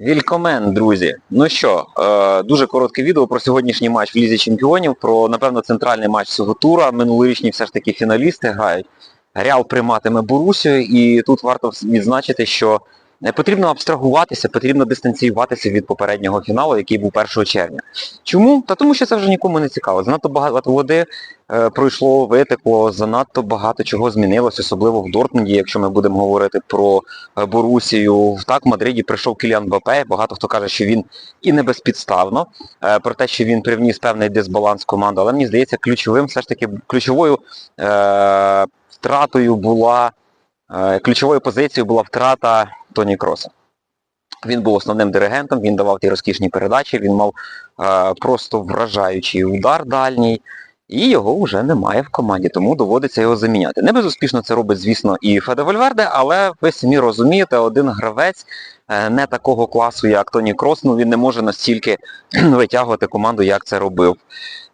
Вількомен, друзі. Ну що, е, дуже коротке відео про сьогоднішній матч в Лізі Чемпіонів, про, напевно, центральний матч цього тура. Минулорічні все ж таки фіналісти грають. Реал прийматиме Борусю, і тут варто відзначити, що потрібно абстрагуватися, потрібно дистанціюватися від попереднього фіналу, який був 1 червня. Чому? Та тому що це вже нікому не цікаво. Занадто багато води е, пройшло, витекло, занадто багато чого змінилось, особливо в Дортмунді, якщо ми будемо говорити про е, Борусію. Так, в Мадриді прийшов Кіліан Мбаппе, багато хто каже, що він і не безпідставно, е, про те, що він привніс певний дисбаланс команди, але мені здається, ключовим, все ж таки, ключовою е, втратою була, ключовою позицією була втрата Тоні Кроса. Він був основним диригентом, він давав ті розкішні передачі, він мав е, просто вражаючий удар дальній, і його вже немає в команді, тому доводиться його заміняти. Не безуспішно це робить, звісно, і Феде Вальверде, але ви самі розумієте, один гравець е, не такого класу, як Тоні Крос, ну він не може настільки витягувати команду, як це робив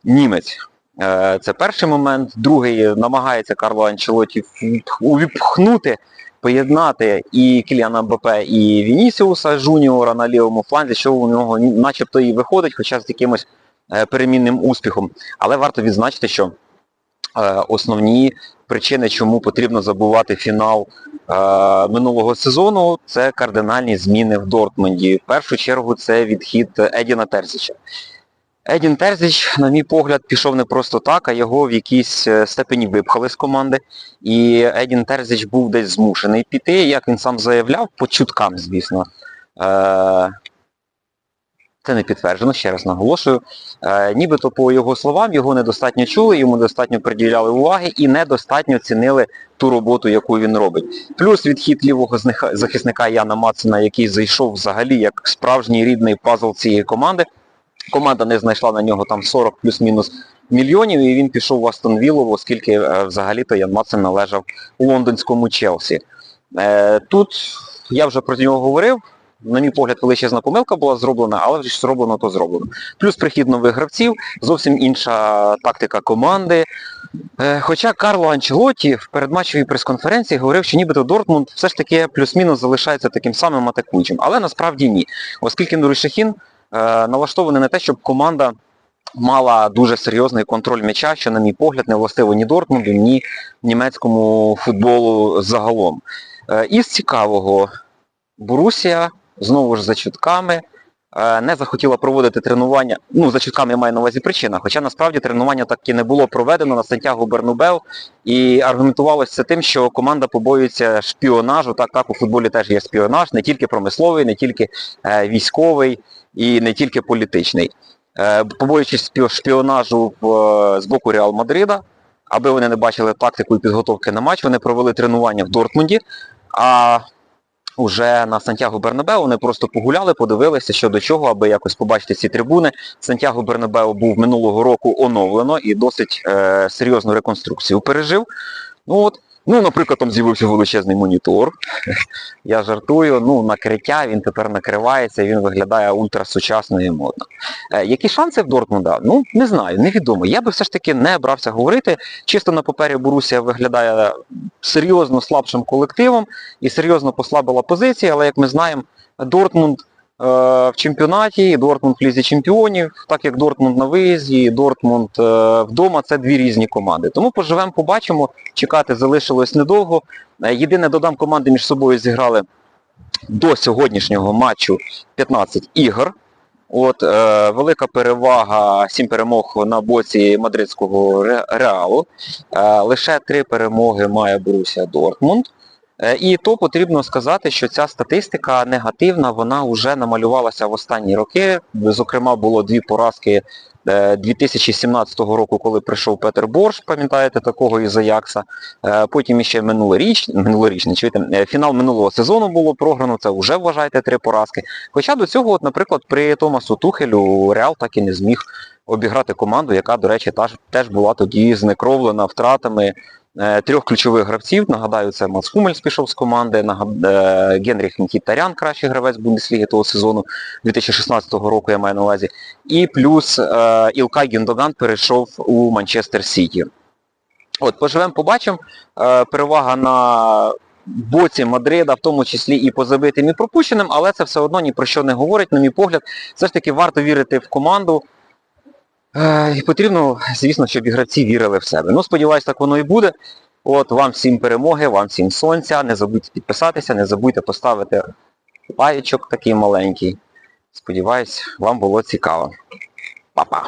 німець. Е, Це перший момент. Другий намагається Карло Анчелоті увіпхнути, поєднати і Кіліана Мбаппе, і Вінісіуса Жуніора на лівому фланзі, що у нього начебто і виходить, хоча з якимось е, перемінним успіхом. Але варто відзначити, що е, основні причини, чому потрібно забувати фінал минулого сезону, це кардинальні зміни в Дортмунді. В першу чергу це відхід Едіна Терзіча. Едін Терзіч, на мій погляд, пішов не просто так, а його в якійсь е, степені випхали з команди. І Едін Терзіч був десь змушений піти, як він сам заявляв, по чуткам, звісно. Е, Це не підтверджено, ще раз наголошую. Е, Нібито по його словам, його недостатньо чули, йому недостатньо приділяли уваги і недостатньо цінили ту роботу, яку він робить. Плюс відхід лівого захисника Яна Мацина, який зайшов взагалі як справжній рідний пазл цієї команди. Команда не знайшла на нього там 40 плюс-мінус мільйонів, і він пішов в Астон Віллу, оскільки е, взагалі-то Ян Мацин належав лондонському Челсі. Е, тут я вже про нього говорив. На мій погляд, величезна помилка була зроблена, але вже зроблено, то зроблено. Плюс прихід нових гравців, зовсім інша тактика команди. Е, Хоча Карло Анчелоті в передматчевій прес-конференції говорив, що нібито Дортмунд все ж таки плюс-мінус залишається таким самим атакуючим. Але насправді ні. Оскільки Нурі Шахін е, налаштований на те, щоб команда мала дуже серйозний контроль м'яча, що, на мій погляд, не властиво ні Дортмунду, ні німецькому футболу загалом. Е, Із цікавого, Борусія, знову ж за чутками, е, не захотіла проводити тренування, ну, за чутками я маю на увазі причина, хоча насправді тренування так і не було проведено на Сантьяго Бернубел, і аргументувалося тим, що команда побоюється шпіонажу, так, так, у футболі теж є шпіонаж, не тільки промисловий, не тільки е, військовий і не тільки політичний. Е, побоюючись шпіонажу в, е, з боку Реал Мадрида, аби вони не бачили тактику і підготовки на матч, вони провели тренування в Дортмунді, а уже на Сантьяго Бернабеу вони просто погуляли, подивилися, що до чого, аби якось побачити ці трибуни. Сантьяго Бернабеу був минулого року оновлено і досить е, серйозну реконструкцію пережив. Ну от, ну, наприклад, там з'явився величезний монітор. Я жартую, ну, накриття, він тепер накривається, він виглядає ультрасучасно і модно. Е, які шанси в Дортмунда? Ну, не знаю, невідомо. Я би все ж таки не брався говорити. Чисто на папері Борусія виглядає серйозно слабшим колективом і серйозно послабила позиції, але як ми знаємо, Дортмунд в чемпіонаті, і Дортмунд в Лізі чемпіонів, так як Дортмунд на виїзді, і Дортмунд е, вдома, це дві різні команди. Тому поживемо, побачимо, чекати залишилось недовго. Е, Єдине додам, команди між собою зіграли до сьогоднішнього матчу 15 ігор. От, е, велика перевага, 7 перемог на боці мадридського Реалу. Е, лише 3 перемоги має Борусія Дортмунд. Е, І то потрібно сказати, що ця статистика негативна, вона вже намалювалася в останні роки. Зокрема, було дві поразки е, 2017 року, коли прийшов Петер Борш, пам'ятаєте, такого із Аякса. Е, Потім іще минулоріч, минулорічний, чуєте, е, фінал минулого сезону було програно, це вже вважайте три поразки. Хоча до цього, от, наприклад, при Томасу Тухелю Реал так і не зміг обіграти команду, яка, до речі, теж, була тоді знекровлена втратами е, трьох ключових гравців. Нагадаю, це Мац Хумельс пішов з команди, е, Генріх Мхітарян, кращий гравець Бундесліги того сезону 2016 року, я маю на увазі. І плюс е, Ілкай Гюндоган перейшов у Манчестер Сіті. От, поживемо, побачимо. Е, перевага на боці Мадрида, в тому числі і по забитим і пропущеним, але це все одно ні про що не говорить, на мій погляд. Все ж таки варто вірити в команду. Е, І потрібно, звісно, щоб і гравці вірили в себе. Ну, сподіваюсь, так воно і буде. От, вам всім перемоги, вам всім сонця. Не забудьте підписатися, не забудьте поставити лайчок такий маленький. Сподіваюсь, вам було цікаво. Па-па!